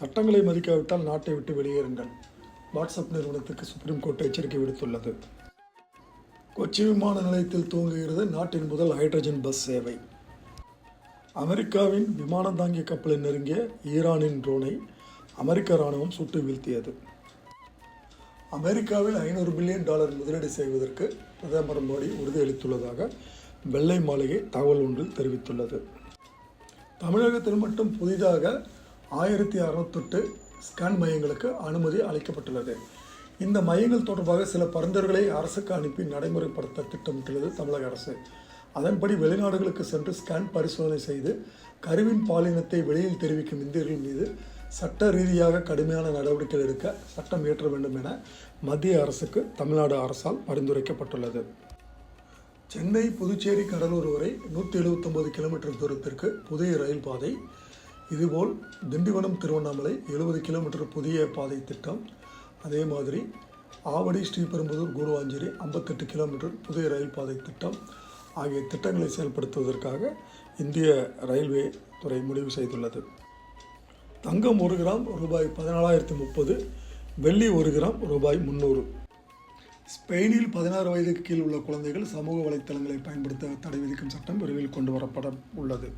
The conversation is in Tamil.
சட்டங்களை மதிக்காவிட்டால் நாட்டை விட்டு வெளியேறுங்கள். வாட்ஸ்அப் நிறுவனத்துக்கு சுப்ரீம் கோர்ட் எச்சரிக்கை விடுத்துள்ளது. கொச்சி விமான நிலையத்தில் துவங்குகிறது நாட்டின் முதல் ஹைட்ரஜன் பஸ் சேவை. அமெரிக்காவின் விமானம் தாங்கிய கப்பலை நெருங்கிய ஈரானின் ட்ரோனை அமெரிக்க இராணுவம் சுட்டு வீழ்த்தியது. அமெரிக்காவில் ஐநூறு பில்லியன் டாலர் முதலீடு செய்வதற்கு பிரதமர் மோடி உறுதியளித்துள்ளதாக வெள்ளை மாளிகை தகவல் ஒன்றில் தெரிவித்துள்ளது. தமிழகத்தில் மட்டும் புதிதாக ஆயிரத்தி அறுநத்தெட்டு ஸ்கேன் மையங்களுக்கு அனுமதி அளிக்கப்பட்டுள்ளது. இந்த மையங்கள் தொடர்பாக சில பரிந்துரைகளை அரசுக்கு அனுப்பி நடைமுறைப்படுத்த திட்டமிட்டுள்ளது தமிழக அரசு. அதன்படி வெளிநாடுகளுக்கு சென்று ஸ்கேன் பரிசோதனை செய்து கருவின் பாலினத்தை வெளியில் தெரிவிக்கும் இந்தியர்கள் மீது சட்ட ரீதியாக கடுமையான நடவடிக்கை எடுக்க சட்டம் இயற்ற வேண்டும் என மத்திய அரசுக்கு தமிழ்நாடு அரசால் பரிந்துரைக்கப்பட்டுள்ளது. சென்னை புதுச்சேரி கடலூர் வரை நூற்றி எழுபத்தொம்பது கிலோமீட்டர் தூரத்திற்கு புதிய ரயில் பாதை இதுபோல் திண்டிவனம் திருவண்ணாமலை எழுபது கிலோமீட்டர் புதிய பாதை திட்டம் அதே மாதிரி ஆவடி ஸ்ரீபெரும்புதூர் குருவாஞ்சேரி ஐம்பத்தெட்டு கிலோமீட்டர் புதிய ரயில் பாதை திட்டம் ஆகிய திட்டங்களை செயல்படுத்துவதற்காக இந்திய ரயில்வே துறை முடிவு செய்துள்ளது. தங்கம் ஒரு கிராம் ரூபாய் பதினாலாயிரத்தி முப்பது வெள்ளி ஒரு கிராம் ரூபாய் முந்நூறு ஸ்பெயினில் பதினாறு வயதுக்கு கீழ் உள்ள குழந்தைகள் சமூக வலைத்தளங்களை பயன்படுத்த தடை விதிக்கும் சட்டம் விரைவில் கொண்டு வரப்பட உள்ளது.